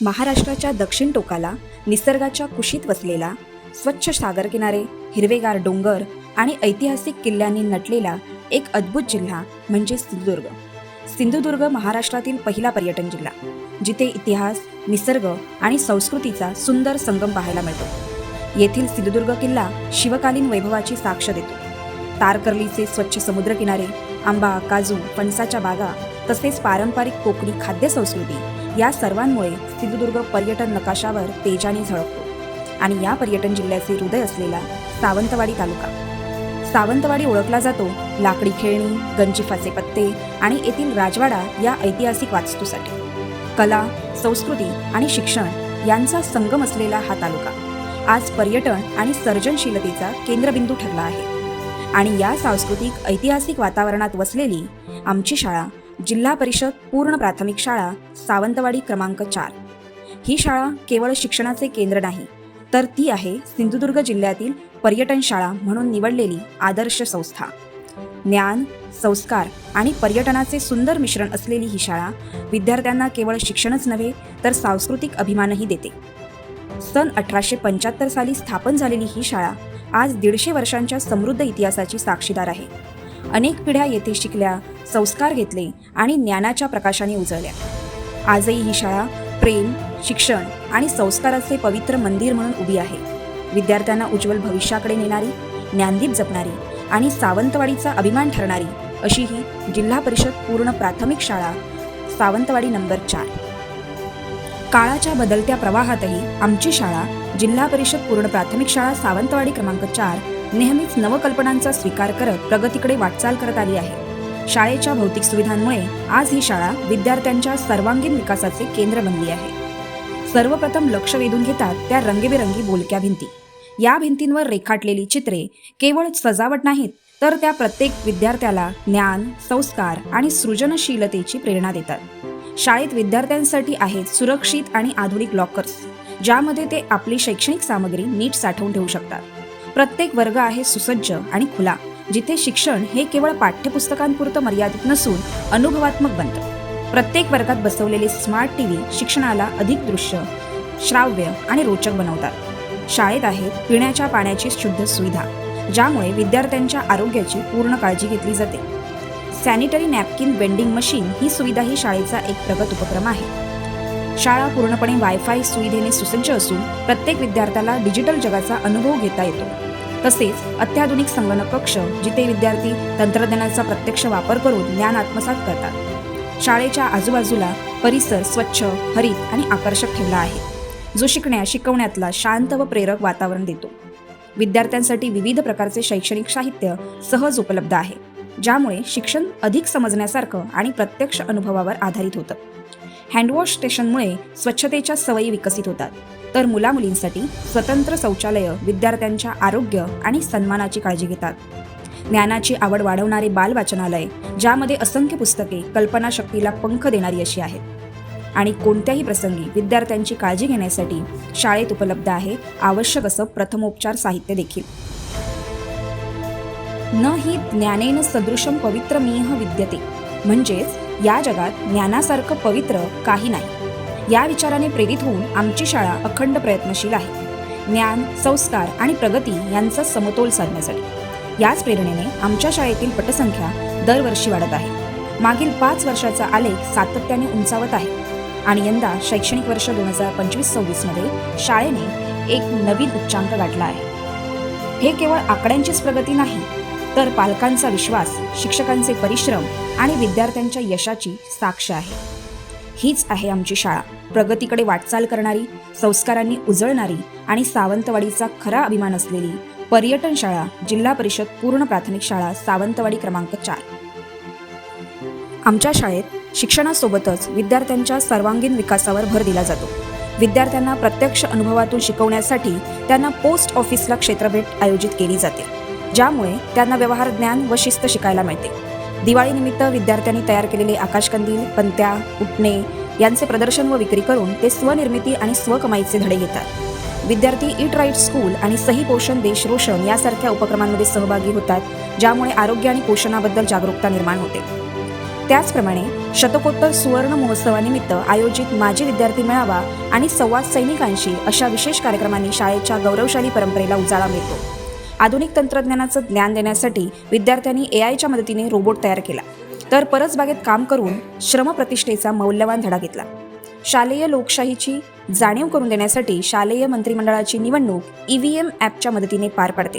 महाराष्ट्राच्या दक्षिण टोकाला निसर्गाच्या कुशीत वसलेला स्वच्छ सागर किनारे हिरवेगार डोंगर आणि ऐतिहासिक किल्ल्यांनी नटलेला एक अद्भुत जिल्हा म्हणजे सिंधुदुर्ग. सिंधुदुर्ग महाराष्ट्रातील पहिला पर्यटन जिल्हा जिथे इतिहास निसर्ग आणि संस्कृतीचा सुंदर संगम पाहायला मिळतो. येथील सिंधुदुर्ग किल्ला शिवकालीन वैभवाची साक्ष देतो. तारकर्लीचे स्वच्छ समुद्रकिनारे आंबा काजू फणसाच्या बागा तसेच पारंपरिक कोकणी खाद्य संस्कृती या सर्वांमुळे सिंधुदुर्ग पर्यटन नकाशावर तेजाने झळकतो. आणि या पर्यटन जिल्ह्याचे हृदय असलेला सावंतवाडी तालुका. सावंतवाडी ओळखला जातो लाकडी खेळणी गंजिफाचे पत्ते आणि येथील राजवाडा या ऐतिहासिक वास्तूसाठी. कला संस्कृती आणि शिक्षण यांचा संगम असलेला हा तालुका आज पर्यटन आणि सर्जनशीलतेचा केंद्रबिंदू ठरला आहे. आणि या सांस्कृतिक ऐतिहासिक वातावरणात वसलेली आमची शाळा जिल्हा परिषद पूर्ण प्राथमिक शाळा सावंतवाडी क्रमांक चार. ही शाळा केवळ शिक्षणाचे केंद्र नाही तर ती आहे सिंधुदुर्ग जिल्ह्यातील पर्यटन शाळा म्हणून निवडलेली आदर्श संस्था. ज्ञान संस्कार आणि पर्यटनाचे सुंदर मिश्रण असलेली ही शाळा विद्यार्थ्यांना केवळ शिक्षणच नव्हे तर सांस्कृतिक अभिमानही देते. सन अठराशे पंच्याहत्तर साली स्थापन झालेली ही शाळा आज दीडशे वर्षांच्या समृद्ध इतिहासाची साक्षीदार आहे. अनेक पिढ्या येथे शिकल्या संस्कार घेतले आणि ज्ञानाच्या प्रकाशाने उजळल्या. आजही ही शाळा प्रेम शिक्षण आणि संस्काराचे पवित्र मंदिर म्हणून उभी आहे. विद्यार्थ्यांना उज्ज्वल भविष्याकडे नेणारी ज्ञानदीप जपणारी आणि सावंतवाडीचा अभिमान ठरणारी अशी ही जिल्हा परिषद पूर्ण प्राथमिक शाळा सावंतवाडी नंबर चार. काळाच्या बदलत्या प्रवाहातही आमची शाळा जिल्हा परिषद पूर्ण प्राथमिक शाळा सावंतवाडी क्रमांक चार नेहमीच नवकल्पनांचा स्वीकार करत प्रगतीकडे वाटचाल करत आली आहे. शाळेच्या भौतिक सुविधांमुळे आज ही शाळा विद्यार्थ्यांच्या सर्वांगीण विकासाचे केंद्र बनली आहे. सर्वप्रथम लक्ष वेधून घेतात त्या रंगीबेरंगी बोलक्या भिंती. या भिंतींवर रेखाटलेली चित्रे केवळ सजावट नाहीत तर त्या प्रत्येक विद्यार्थ्याला ज्ञान संस्कार आणि सृजनशीलतेची प्रेरणा देतात. शाळेत विद्यार्थ्यांसाठी आहेत सुरक्षित आणि आधुनिक लॉकर्स ज्यामध्ये ते आपली शैक्षणिक सामग्री नीट साठवून ठेवू शकतात. प्रत्येक वर्ग आहे सुसज्ज आणि खुला. जिथे शिक्षण हे केवळ पाठ्यपुस्तकांपुरतं मर्यादित नसून अनुभवात्मक बनतं. प्रत्येक वर्गात बसवलेले स्मार्ट टी व्ही शिक्षणाला अधिक दृश्य श्राव्य आणि रोचक बनवतात. शाळेत आहे पिण्याच्या पाण्याची शुद्ध सुविधा ज्यामुळे विद्यार्थ्यांच्या आरोग्याची पूर्ण काळजी घेतली जाते. सॅनिटरी नॅपकिन वेंडिंग मशीन ही सुविधा ही शाळेचा एक प्रगत उपक्रम आहे. शाळा पूर्णपणे वायफाय सुविधेने सुसज्ज असून प्रत्येक विद्यार्थ्याला डिजिटल जगाचा अनुभव घेता येतो. तसेच अत्याधुनिक संगणक कक्ष जिथे विद्यार्थी तंत्रज्ञानाचा प्रत्यक्ष वापर करून ज्ञान आत्मसात करतात. शाळेच्या आजूबाजूला परिसर स्वच्छ हरित आणि आकर्षक ठेवला आहे जो शिकण्या शिकवण्यातला शांत व प्रेरक वातावरण देतो. विद्यार्थ्यांसाठी विविध प्रकारचे शैक्षणिक साहित्य सहज उपलब्ध आहे ज्यामुळे शिक्षण अधिक समजण्यासारखं आणि प्रत्यक्ष अनुभवावर आधारित होतं. हँडवॉश स्टेशनमुळे स्वच्छतेच्या सवयी विकसित होतात. तर मुलामुलींसाठी स्वतंत्र शौचालयं विद्यार्थ्यांच्या आरोग्य आणि सन्मानाची काळजी घेतात. ज्ञानाची आवड वाढवणारे बाल वाचनालय ज्यामध्ये असंख्य पुस्तके कल्पनाशक्तीला पंख देणारी अशी आहेत. आणि कोणत्याही प्रसंगी विद्यार्थ्यांची काळजी घेण्यासाठी शाळेत उपलब्ध आहे आवश्यक असं प्रथमोपचार साहित्य देखील. न ही ज्ञानेन सदृशम पवित्र मीह विद्यते. म्हणजेच या जगात ज्ञानासारखं पवित्र काही नाही. या विचाराने प्रेरित होऊन आमची शाळा अखंड प्रयत्नशील आहे. ज्ञान संस्कार आणि प्रगती यांचा समतोल साधण्यासाठी. याच प्रेरणेने आमच्या शाळेतील पटसंख्या दरवर्षी वाढत आहे. मागील पाच वर्षाचा आलेख सातत्याने उंचावत आहे. आणि यंदा शैक्षणिक वर्ष दोन हजार पंचवीस सव्वीसमध्ये शाळेने एक नवीन उच्चांक गाठला आहे. हे केवळ आकड्यांचीच प्रगती नाही तर पालकांचा विश्वास शिक्षकांचे परिश्रम आणि विद्यार्थ्यांच्या यशाची साक्ष आहे. हीच आहे आमची शाळा. प्रगतीकडे वाटचाल करणारी संस्कारांनी उजळणारी आणि सावंतवाडीचा खरा अभिमान असलेली पर्यटन शाळा जिल्हा परिषद पूर्ण प्राथमिक शाळा सावंतवाडी क्रमांक चार. आमच्या शाळेत शिक्षणासोबतच विद्यार्थ्यांच्या सर्वांगीण विकासावर भर दिला जातो. विद्यार्थ्यांना प्रत्यक्ष अनुभवातून शिकवण्यासाठी त्यांना पोस्ट ऑफिसला क्षेत्रभेट आयोजित केली जाते. ज्यामुळे त्यांना व्यवहार ज्ञान व शिस्त शिकायला मिळते. दिवाळीनिमित्त विद्यार्थ्यांनी तयार केलेले आकाशकंदील पंत्या उठणे यांचे प्रदर्शन व विक्री करून ते स्वनिर्मिती आणि स्वकमाईचे धडे घेतात. विद्यार्थी इट राईट स्कूल आणि सही पोषण देश रोशन यासारख्या उपक्रमांमध्ये सहभागी होतात ज्यामुळे आरोग्य आणि पोषणाबद्दल जागरूकता निर्माण होते. त्याचप्रमाणे शतकोत्तर सुवर्ण महोत्सवानिमित्त आयोजित माजी विद्यार्थी मेळावा आणि संवाद सैनिकांशी अशा विशेष कार्यक्रमांनी शाळेच्या गौरवशाली परंपरेला उजाळा मिळतो. आधुनिक तंत्रज्ञानाचं ज्ञान देण्यासाठी विद्यार्थ्यांनी ए आयच्या मदतीने रोबोट तयार केला. तर परसबागेत काम करून श्रमप्रतिष्ठेचा मौल्यवान धडा घेतला. शालेय लोकशाहीची जाणीव करून देण्यासाठी शालेय मंत्रिमंडळाची निवडणूक ई व्ही एम ॲपच्या मदतीने पार पडते.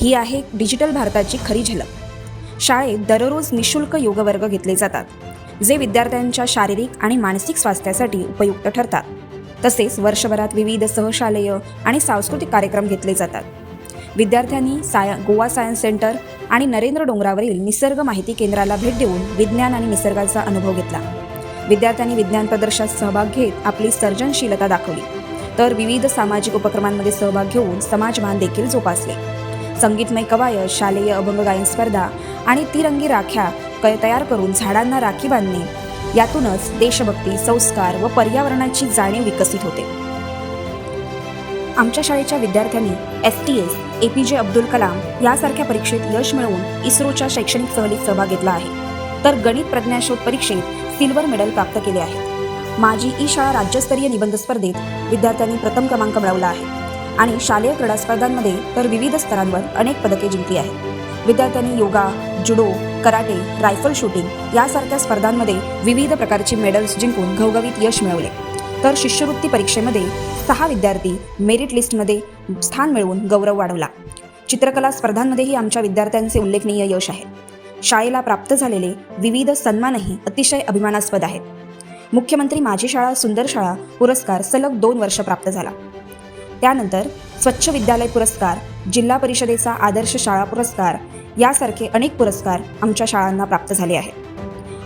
ही आहे डिजिटल भारताची खरी झलक. शाळेत दररोज निशुल्क योगवर्ग घेतले जातात जे विद्यार्थ्यांच्या शारीरिक आणि मानसिक स्वास्थ्यासाठी उपयुक्त ठरतात. तसेच वर्षभरात विविध सहशालेय आणि सांस्कृतिक कार्यक्रम घेतले जातात. विद्यार्थ्यांनी साय गोवा सायन्स सेंटर आणि नरेंद्र डोंगरावरील निसर्ग माहिती केंद्राला भेट देऊन विज्ञान आणि निसर्गाचा अनुभव घेतला. विद्यार्थ्यांनी विज्ञान प्रदर्शनात सहभाग घेत आपली सर्जनशीलता दाखवली. तर विविध सामाजिक उपक्रमांमध्ये सहभाग घेऊन समाजभान देखील जोपासले. संगीतमय कवायत शालेय अभंग गायन स्पर्धा आणि तिरंगी राख्या क तयार करून झाडांना राखी बांधणे यातूनच देशभक्ती संस्कार व पर्यावरणाची जाणीव विकसित होते. आमच्या शाळेच्या विद्यार्थ्यांनी S T S A P J Abdul Kalam यासारख्या परीक्षेत यश मिळवून इस्रोच्या शैक्षणिक सहलीत सहभाग घेतला आहे. तर गणित प्रज्ञाशोध परीक्षेत सिल्वर मेडल प्राप्त केले आहे. माझी ई शाळा राज्यस्तरीय निबंध स्पर्धेत विद्यार्थ्यांनी प्रथम क्रमांक मिळवला आहे. आणि शालेय क्रीडा स्पर्धांमध्ये तर विविध स्तरांवर अनेक पदके जिंकली आहेत. विद्यार्थ्यांनी yoga judo karate rifle shooting यासारख्या स्पर्धांमध्ये विविध प्रकारची मेडल्स जिंकून घवघवीत यश मिळवले. तर शिष्यवृत्ती परीक्षेमध्ये सहा विद्यार्थी मेरिट लिस्टमध्ये स्थान मिळवून गौरव वाढवला. चित्रकला स्पर्धांमध्येही आमच्या विद्यार्थ्यांचे उल्लेखनीय यश आहे. शाळेला प्राप्त झालेले विविध सन्मानही अतिशय अभिमानास्पद आहेत. मुख्यमंत्री माझी शाळा सुंदर शाळा पुरस्कार सलग दोन वर्ष प्राप्त झाला. त्यानंतर स्वच्छ विद्यालय पुरस्कार जिल्हा परिषदेचा आदर्श शाळा पुरस्कार यासारखे अनेक पुरस्कार आमच्या शाळांना प्राप्त झाले आहेत.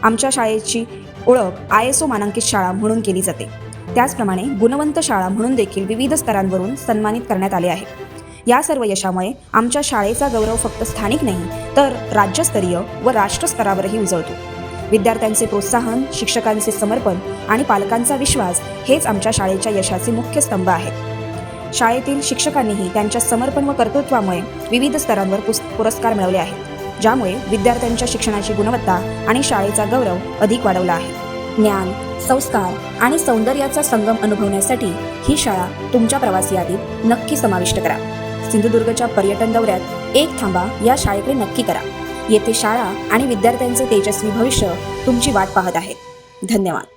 आमच्या शाळेची ओळख आय एस ओ मानांकित शाळा म्हणून केली जाते. त्याचप्रमाणे गुणवंत शाळा म्हणून देखील विविध स्तरांवरून सन्मानित करण्यात आले आहे. या सर्व यशामुळे आमच्या शाळेचा गौरव फक्त स्थानिक नाही तर राज्यस्तरीय व राष्ट्रस्तरावरही उजळतो. विद्यार्थ्यांचे प्रोत्साहन शिक्षकांचे समर्पण आणि पालकांचा विश्वास हेच आमच्या शाळेच्या यशाचे मुख्य स्तंभ आहेत शाळेतील शिक्षकांनीही त्यांच्या समर्पण व कर्तृत्वामुळे विविध स्तरांवर पुस पुरस्कार मिळवले आहेत ज्यामुळे विद्यार्थ्यांच्या शिक्षणाची गुणवत्ता आणि शाळेचा गौरव अधिक वाढवला आहे. ज्ञान संस्कार आणि सौंदर्याचा संगम अनुभवण्यासाठी ही शाळा तुमच्या प्रवासी यादीत नक्की समाविष्ट करा. सिंधुदुर्गच्या पर्यटन दौऱ्यात एक थांबा या शाळेकडे नक्की करा. येथे शाळा आणि विद्यार्थ्यांचे तेजस्वी भविष्य तुमची वाट पाहत आहे. धन्यवाद.